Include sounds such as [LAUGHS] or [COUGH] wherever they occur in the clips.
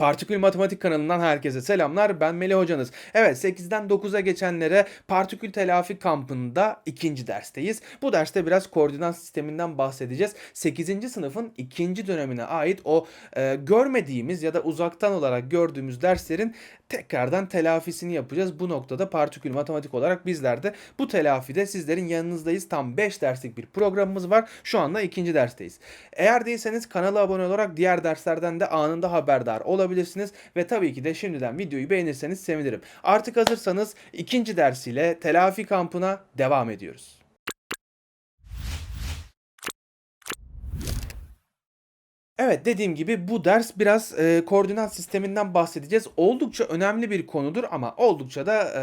Partikül Matematik kanalından herkese selamlar. Ben Melih hocanız. Evet 8'den 9'a geçenlere partikül telafi kampında ikinci dersteyiz. Bu derste biraz koordinat sisteminden bahsedeceğiz. 8. sınıfın ikinci dönemine ait o e, görmediğimiz ya da uzaktan olarak gördüğümüz derslerin tekrardan telafisini yapacağız. Bu noktada partikül matematik olarak bizler de bu telafide sizlerin yanınızdayız. Tam 5 derslik bir programımız var. Şu anda ikinci dersteyiz. Eğer değilseniz kanala abone olarak diğer derslerden de anında haberdar olabilirsiniz. Ve tabii ki de şimdiden videoyu beğenirseniz sevinirim. Artık hazırsanız ikinci dersiyle telafi kampına devam ediyoruz. Evet dediğim gibi bu ders biraz e, koordinat sisteminden bahsedeceğiz. Oldukça önemli bir konudur ama oldukça da e,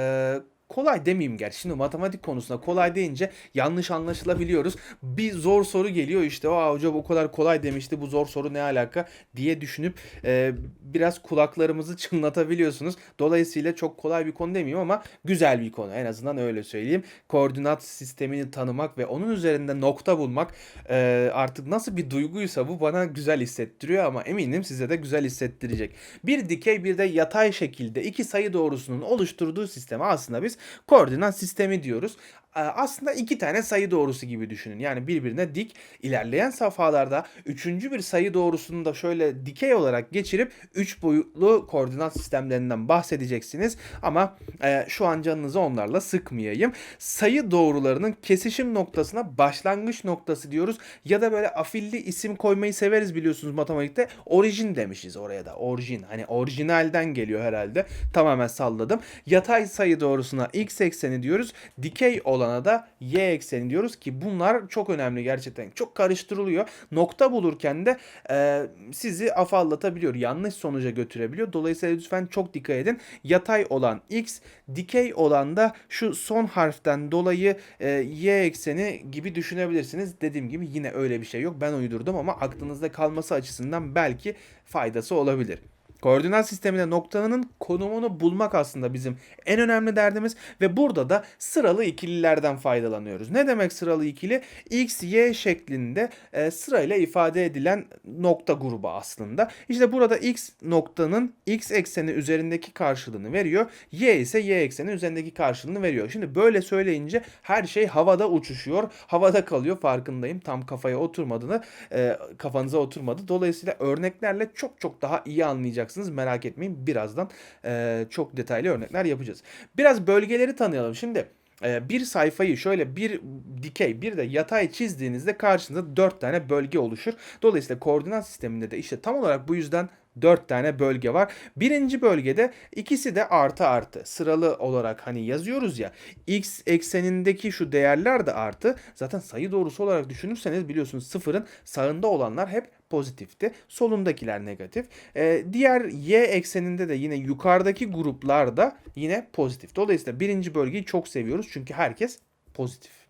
kolay demeyeyim gerçi. Şimdi matematik konusunda kolay deyince yanlış anlaşılabiliyoruz. Bir zor soru geliyor işte o hocam o kadar kolay demişti bu zor soru ne alaka diye düşünüp e, biraz kulaklarımızı çınlatabiliyorsunuz. Dolayısıyla çok kolay bir konu demiyorum ama güzel bir konu en azından öyle söyleyeyim. Koordinat sistemini tanımak ve onun üzerinde nokta bulmak e, artık nasıl bir duyguysa bu bana güzel hissettiriyor ama eminim size de güzel hissettirecek. Bir dikey bir de yatay şekilde iki sayı doğrusunun oluşturduğu sisteme aslında biz koordinat sistemi diyoruz. Ee, Aslında iki tane sayı doğrusu gibi düşünün. Yani birbirine dik ilerleyen safhalarda üçüncü bir sayı doğrusunu da şöyle dikey olarak geçirip üç boyutlu koordinat sistemlerinden bahsedeceksiniz. Ama e, şu an canınızı onlarla sıkmayayım. Sayı doğrularının kesişim noktasına başlangıç noktası diyoruz. Ya da böyle afilli isim koymayı severiz biliyorsunuz matematikte. Orijin demişiz oraya da. Orijin. Hani orijinalden geliyor herhalde. Tamamen salladım. Yatay sayı doğrusuna x ekseni diyoruz. Dikey olana da y ekseni diyoruz ki bunlar çok önemli gerçekten. Çok karıştırılıyor. Nokta bulurken de e, sizi afallatabiliyor. Yanlış sonuca götürebiliyor. Dolayısıyla lütfen çok dikkat edin. Yatay olan x, dikey olan da şu son harften dolayı e, y ekseni gibi düşünebilirsiniz. Dediğim gibi yine öyle bir şey yok. Ben uydurdum ama aklınızda kalması açısından belki faydası olabilir. Koordinat sisteminde noktanın konumunu bulmak aslında bizim en önemli derdimiz ve burada da sıralı ikililerden faydalanıyoruz. Ne demek sıralı ikili? X, Y şeklinde e, sırayla ifade edilen nokta grubu aslında. İşte burada X noktanın X ekseni üzerindeki karşılığını veriyor. Y ise Y ekseni üzerindeki karşılığını veriyor. Şimdi böyle söyleyince her şey havada uçuşuyor. Havada kalıyor farkındayım. Tam kafaya oturmadığını, e, kafanıza oturmadı. Dolayısıyla örneklerle çok çok daha iyi anlayacaksınız. Merak etmeyin. Birazdan e, çok detaylı örnekler yapacağız. Biraz bölgeleri tanıyalım. Şimdi bir sayfayı şöyle bir dikey bir de yatay çizdiğinizde karşınızda dört tane bölge oluşur. Dolayısıyla koordinat sisteminde de işte tam olarak bu yüzden 4 tane bölge var. Birinci bölgede ikisi de artı artı sıralı olarak hani yazıyoruz ya x eksenindeki şu değerler de artı zaten sayı doğrusu olarak düşünürseniz biliyorsunuz sıfırın sağında olanlar hep pozitifti. Solundakiler negatif. Ee, diğer y ekseninde de yine yukarıdaki gruplar da yine pozitif. Dolayısıyla birinci bölgeyi çok seviyoruz çünkü herkes pozitif.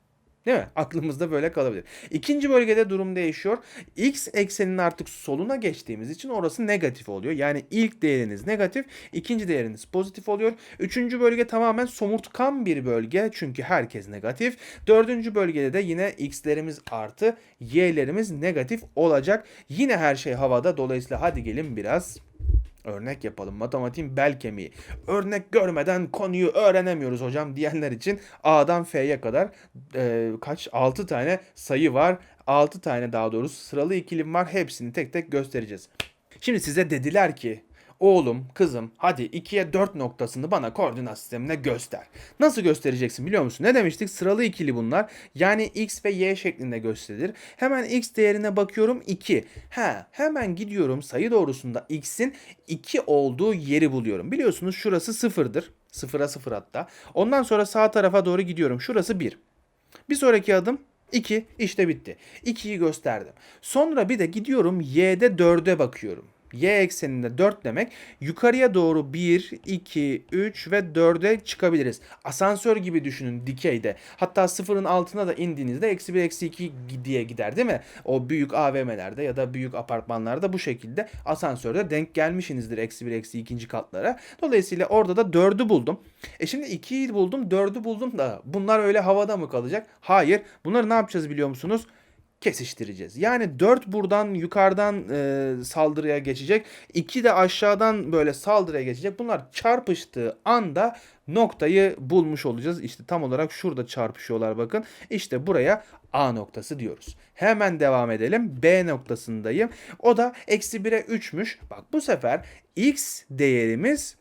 Değil mi? Aklımızda böyle kalabilir. İkinci bölgede durum değişiyor. X ekseninin artık soluna geçtiğimiz için orası negatif oluyor. Yani ilk değeriniz negatif, ikinci değeriniz pozitif oluyor. Üçüncü bölge tamamen somurtkan bir bölge çünkü herkes negatif. Dördüncü bölgede de yine X'lerimiz artı, Y'lerimiz negatif olacak. Yine her şey havada. Dolayısıyla hadi gelin biraz Örnek yapalım. Matematiğin bel kemiği. Örnek görmeden konuyu öğrenemiyoruz hocam diyenler için A'dan F'ye kadar e, kaç 6 tane sayı var. 6 tane daha doğrusu sıralı ikilim var. Hepsini tek tek göstereceğiz. Şimdi size dediler ki Oğlum, kızım hadi 2'ye 4 noktasını bana koordinat sistemine göster. Nasıl göstereceksin biliyor musun? Ne demiştik? Sıralı ikili bunlar. Yani x ve y şeklinde gösterilir. Hemen x değerine bakıyorum 2. Ha, hemen gidiyorum sayı doğrusunda x'in 2 olduğu yeri buluyorum. Biliyorsunuz şurası sıfırdır. Sıfıra sıfır hatta. Ondan sonra sağ tarafa doğru gidiyorum. Şurası 1. Bir sonraki adım 2 işte bitti. 2'yi gösterdim. Sonra bir de gidiyorum y'de 4'e bakıyorum. Y ekseninde 4 demek. Yukarıya doğru 1, 2, 3 ve 4'e çıkabiliriz. Asansör gibi düşünün dikeyde. Hatta sıfırın altına da indiğinizde eksi 1, eksi 2 diye gider değil mi? O büyük AVM'lerde ya da büyük apartmanlarda bu şekilde asansörde denk gelmişsinizdir eksi 1, eksi 2. katlara. Dolayısıyla orada da 4'ü buldum. E şimdi 2'yi buldum, 4'ü buldum da bunlar öyle havada mı kalacak? Hayır. Bunları ne yapacağız biliyor musunuz? Kesiştireceğiz. Yani 4 buradan yukarıdan e, saldırıya geçecek. 2 de aşağıdan böyle saldırıya geçecek. Bunlar çarpıştığı anda noktayı bulmuş olacağız. İşte tam olarak şurada çarpışıyorlar bakın. İşte buraya A noktası diyoruz. Hemen devam edelim. B noktasındayım. O da eksi 1'e 3'müş. Bak bu sefer x değerimiz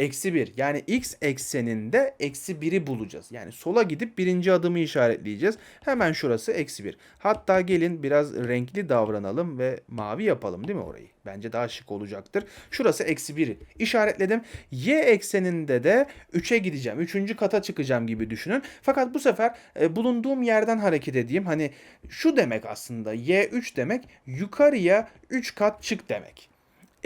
eksi 1. Yani x ekseninde eksi 1'i bulacağız. Yani sola gidip birinci adımı işaretleyeceğiz. Hemen şurası eksi 1. Hatta gelin biraz renkli davranalım ve mavi yapalım değil mi orayı? Bence daha şık olacaktır. Şurası eksi 1'i işaretledim. Y ekseninde de 3'e gideceğim. 3. kata çıkacağım gibi düşünün. Fakat bu sefer e, bulunduğum yerden hareket edeyim. Hani şu demek aslında y 3 demek yukarıya 3 kat çık demek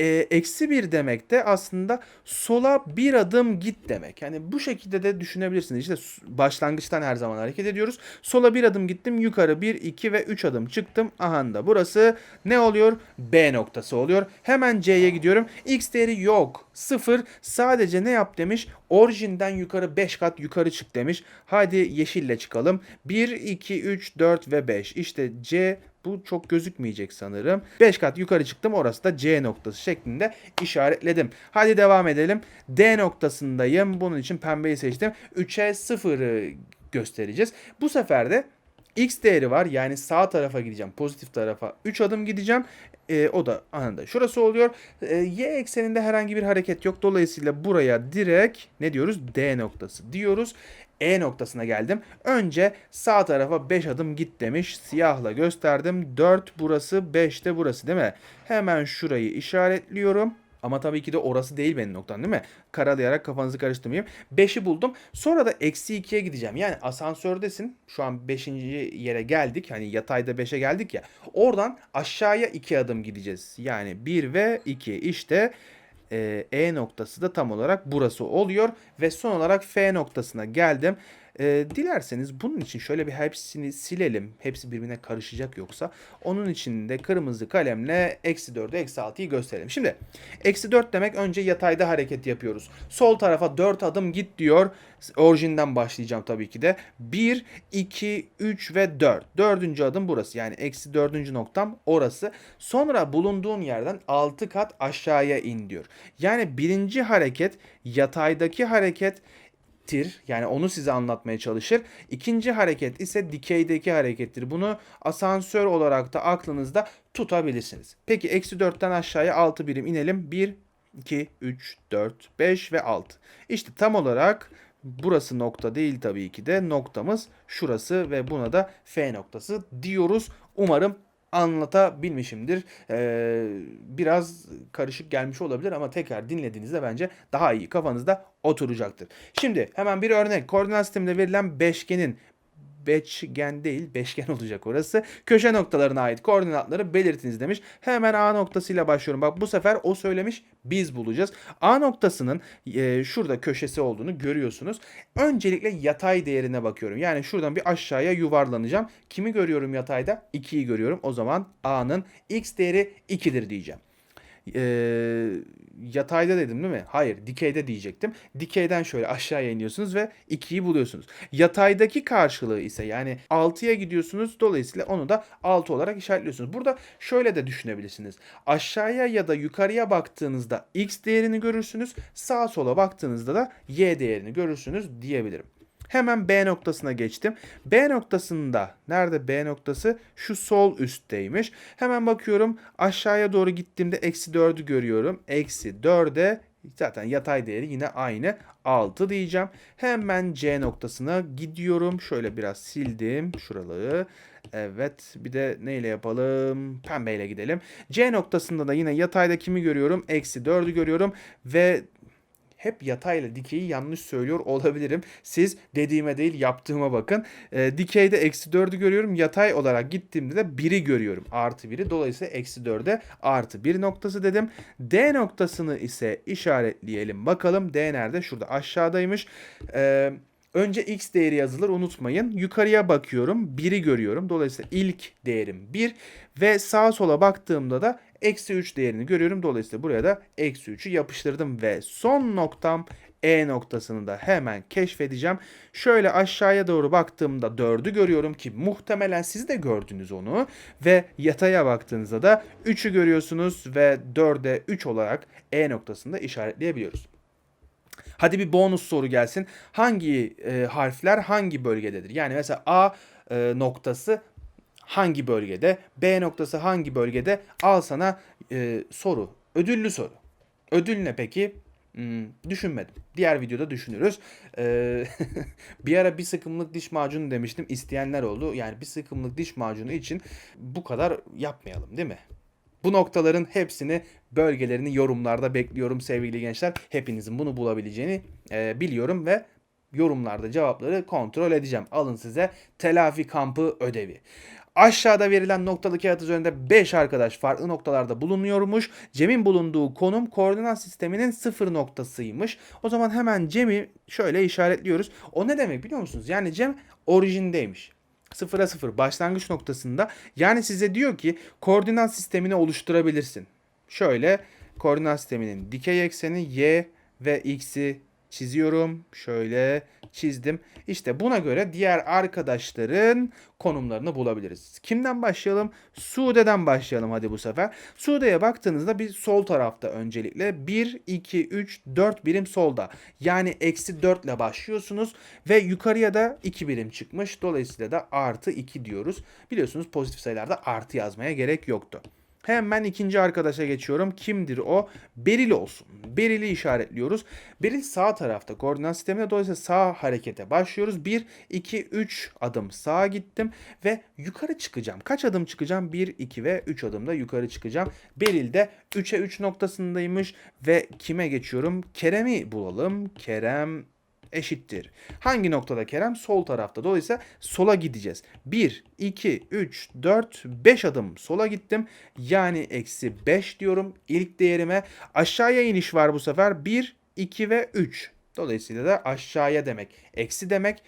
eksi bir demek de aslında sola bir adım git demek. Yani bu şekilde de düşünebilirsiniz. İşte başlangıçtan her zaman hareket ediyoruz. Sola bir adım gittim yukarı 1, 2 ve 3 adım çıktım. Aha da burası ne oluyor? B noktası oluyor. Hemen C'ye gidiyorum. X değeri yok. 0 sadece ne yap demiş? Orijinden yukarı 5 kat yukarı çık demiş. Hadi yeşille çıkalım. 1, 2, 3, 4 ve 5. İşte C bu çok gözükmeyecek sanırım. 5 kat yukarı çıktım. Orası da C noktası şeklinde işaretledim. Hadi devam edelim. D noktasındayım. Bunun için pembeyi seçtim. 3'e 0'ı göstereceğiz. Bu sefer de X değeri var. Yani sağ tarafa gideceğim. Pozitif tarafa 3 adım gideceğim. E, o da anında şurası oluyor. E, y ekseninde herhangi bir hareket yok. Dolayısıyla buraya direkt ne diyoruz? D noktası diyoruz. E noktasına geldim. Önce sağ tarafa 5 adım git demiş. Siyahla gösterdim. 4 burası 5 de burası değil mi? Hemen şurayı işaretliyorum. Ama tabii ki de orası değil benim noktam değil mi? Karalayarak kafanızı karıştırmayayım. 5'i buldum. Sonra da eksi 2'ye gideceğim. Yani asansördesin. Şu an 5. yere geldik. Hani yatayda 5'e geldik ya. Oradan aşağıya 2 adım gideceğiz. Yani 1 ve 2. İşte e, e noktası da tam olarak burası oluyor. Ve son olarak F noktasına geldim. E, dilerseniz bunun için şöyle bir hepsini silelim. Hepsi birbirine karışacak yoksa. Onun için de kırmızı kalemle eksi 4'ü eksi 6'yı gösterelim. Şimdi eksi 4 demek önce yatayda hareket yapıyoruz. Sol tarafa 4 adım git diyor. Orijinden başlayacağım tabii ki de. 1, 2, 3 ve 4. Dördüncü adım burası. Yani eksi dördüncü noktam orası. Sonra bulunduğun yerden 6 kat aşağıya in diyor. Yani birinci hareket yataydaki hareket tir. Yani onu size anlatmaya çalışır. İkinci hareket ise dikeydeki harekettir. Bunu asansör olarak da aklınızda tutabilirsiniz. Peki eksi 4'ten aşağıya 6 birim inelim. 1, 2, 3, 4, 5 ve 6. İşte tam olarak burası nokta değil tabii ki de noktamız şurası ve buna da F noktası diyoruz. Umarım anlatabilmişimdir. Ee, biraz karışık gelmiş olabilir ama tekrar dinlediğinizde bence daha iyi kafanızda oturacaktır. Şimdi hemen bir örnek. Koordinat sisteminde verilen beşgenin beşgen değil beşgen olacak orası. Köşe noktalarına ait koordinatları belirtiniz demiş. Hemen A noktasıyla başlıyorum. Bak bu sefer o söylemiş biz bulacağız. A noktasının e, şurada köşesi olduğunu görüyorsunuz. Öncelikle yatay değerine bakıyorum. Yani şuradan bir aşağıya yuvarlanacağım. Kimi görüyorum yatayda? 2'yi görüyorum. O zaman A'nın x değeri 2'dir diyeceğim e, yatayda dedim değil mi? Hayır dikeyde diyecektim. Dikeyden şöyle aşağıya iniyorsunuz ve 2'yi buluyorsunuz. Yataydaki karşılığı ise yani 6'ya gidiyorsunuz. Dolayısıyla onu da 6 olarak işaretliyorsunuz. Burada şöyle de düşünebilirsiniz. Aşağıya ya da yukarıya baktığınızda x değerini görürsünüz. Sağa sola baktığınızda da y değerini görürsünüz diyebilirim. Hemen B noktasına geçtim. B noktasında nerede B noktası? Şu sol üstteymiş. Hemen bakıyorum aşağıya doğru gittiğimde eksi 4'ü görüyorum. Eksi 4'e zaten yatay değeri yine aynı 6 diyeceğim. Hemen C noktasına gidiyorum. Şöyle biraz sildim şuraları. Evet bir de neyle yapalım? Pembeyle gidelim. C noktasında da yine yatayda kimi görüyorum? Eksi 4'ü görüyorum ve hep yatayla dikeyi yanlış söylüyor olabilirim. Siz dediğime değil yaptığıma bakın. E, dikeyde eksi 4'ü görüyorum. Yatay olarak gittiğimde de 1'i görüyorum. Artı 1'i. Dolayısıyla eksi 4'e artı 1 noktası dedim. D noktasını ise işaretleyelim. Bakalım D nerede? Şurada aşağıdaymış. Eee Önce x değeri yazılır unutmayın. Yukarıya bakıyorum 1'i görüyorum. Dolayısıyla ilk değerim 1 ve sağa sola baktığımda da eksi 3 değerini görüyorum. Dolayısıyla buraya da eksi 3'ü yapıştırdım ve son noktam E noktasını da hemen keşfedeceğim. Şöyle aşağıya doğru baktığımda 4'ü görüyorum ki muhtemelen siz de gördünüz onu. Ve yataya baktığınızda da 3'ü görüyorsunuz ve 4'e 3 olarak E noktasında işaretleyebiliyoruz. Hadi bir bonus soru gelsin. Hangi e, harfler hangi bölgededir? Yani mesela A e, noktası hangi bölgede? B noktası hangi bölgede? Al sana e, soru. Ödüllü soru. Ödül ne peki? Hmm, düşünmedim. Diğer videoda düşünürüz. Ee, [LAUGHS] bir ara bir sıkımlık diş macunu demiştim. İsteyenler oldu. Yani bir sıkımlık diş macunu için bu kadar yapmayalım değil mi? Bu noktaların hepsini bölgelerini yorumlarda bekliyorum sevgili gençler. Hepinizin bunu bulabileceğini e, biliyorum ve yorumlarda cevapları kontrol edeceğim. Alın size telafi kampı ödevi. Aşağıda verilen noktalı kağıt üzerinde 5 arkadaş farklı noktalarda bulunuyormuş. Cem'in bulunduğu konum koordinat sisteminin sıfır noktasıymış. O zaman hemen Cem'i şöyle işaretliyoruz. O ne demek biliyor musunuz? Yani Cem orijindeymiş. Sıfıra sıfır başlangıç noktasında. Yani size diyor ki koordinat sistemini oluşturabilirsin. Şöyle koordinat sisteminin dikey ekseni y ve x'i çiziyorum. Şöyle çizdim. İşte buna göre diğer arkadaşların konumlarını bulabiliriz. Kimden başlayalım? Sude'den başlayalım hadi bu sefer. Sude'ye baktığınızda bir sol tarafta öncelikle 1, 2, 3, 4 birim solda. Yani eksi 4 ile başlıyorsunuz ve yukarıya da 2 birim çıkmış. Dolayısıyla da artı 2 diyoruz. Biliyorsunuz pozitif sayılarda artı yazmaya gerek yoktu. Hemen ikinci arkadaşa geçiyorum. Kimdir o? Beril olsun. Beril'i işaretliyoruz. Beril sağ tarafta koordinat sisteminde dolayısıyla sağ harekete başlıyoruz. 1, 2, 3 adım sağa gittim ve yukarı çıkacağım. Kaç adım çıkacağım? 1, 2 ve 3 adımda yukarı çıkacağım. Beril de 3'e 3 noktasındaymış ve kime geçiyorum? Kerem'i bulalım. Kerem eşittir. Hangi noktada Kerem? Sol tarafta. Dolayısıyla sola gideceğiz. 1, 2, 3, 4, 5 adım sola gittim. Yani eksi 5 diyorum ilk değerime. Aşağıya iniş var bu sefer. 1, 2 ve 3. Dolayısıyla da aşağıya demek. Eksi demek.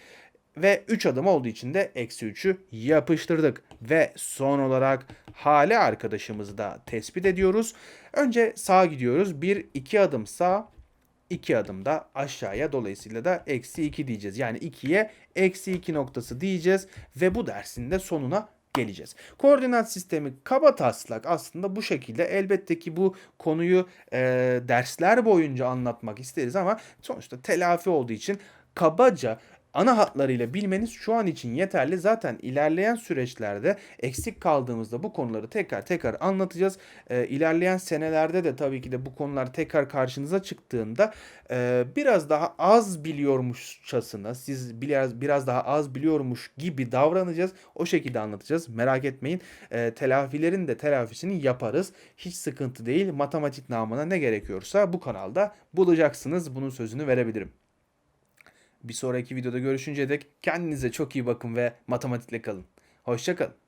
Ve 3 adım olduğu için de eksi 3'ü yapıştırdık. Ve son olarak hale arkadaşımızı da tespit ediyoruz. Önce sağa gidiyoruz. 1, 2 adım sağ, 2 adım da aşağıya dolayısıyla da eksi 2 diyeceğiz. Yani 2'ye eksi 2 noktası diyeceğiz ve bu dersin de sonuna geleceğiz. Koordinat sistemi kaba taslak aslında bu şekilde. Elbette ki bu konuyu e, dersler boyunca anlatmak isteriz ama sonuçta telafi olduğu için kabaca ana hatlarıyla bilmeniz şu an için yeterli. Zaten ilerleyen süreçlerde eksik kaldığımızda bu konuları tekrar tekrar anlatacağız. Ee, ilerleyen senelerde de tabii ki de bu konular tekrar karşınıza çıktığında e, biraz daha az biliyormuşçasına siz biraz biraz daha az biliyormuş gibi davranacağız. O şekilde anlatacağız. Merak etmeyin. E, telafilerin de telafisini yaparız. Hiç sıkıntı değil. Matematik namına ne gerekiyorsa bu kanalda bulacaksınız. Bunun sözünü verebilirim. Bir sonraki videoda görüşünceye dek kendinize çok iyi bakın ve matematikle kalın. Hoşçakalın.